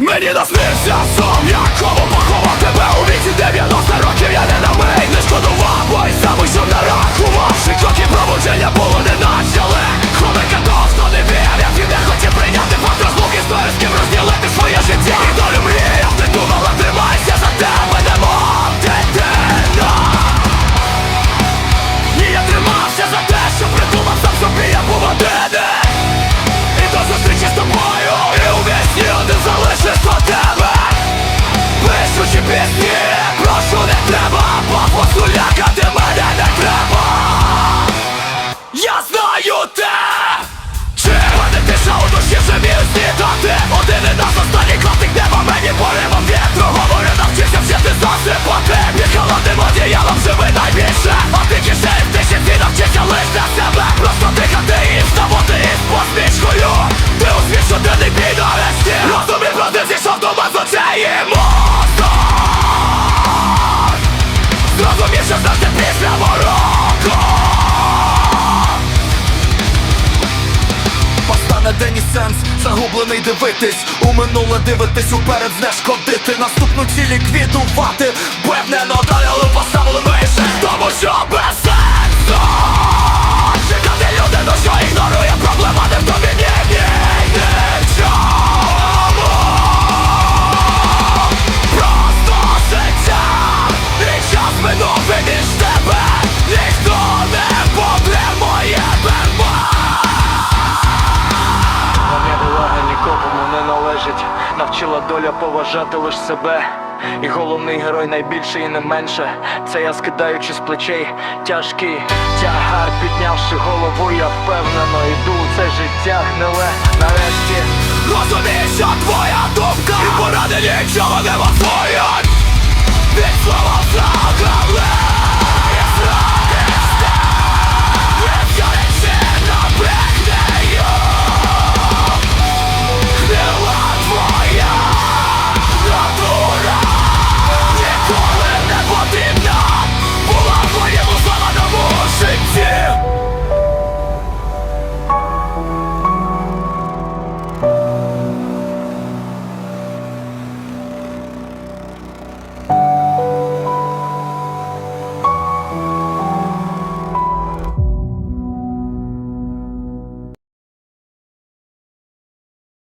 мені наснився сон Якому одіялом живи найбільше. А ти кишень в тиші ти навчився лиш для себе. Просто дихати і вставати із посмішкою. Ти у світ щоденний бій нарешті Розумів, правди зійшов до вас очей і мозок. Зрозумів, що завжди після мороку. Постане день і сенс, загублений дивитись. У минуле дивитись, уперед знешкодити. Наступну цілі квітувати Впевнено далі, що без сенсу? Чекати людину, що ігнорує проблема не в тобі ні, ні, нічому Просто життя І час минув і між тебе Ніхто не потримує берма Увага нікому не належить, навчила доля поважати лиш себе. І головний герой найбільше і не менше. Це я скидаючи з плечей тяжкий тягар, піднявши голову, я впевнено йду. У це життя гниле. Нарешті. Розумієш, що твоя думка. І поради нічого не вартує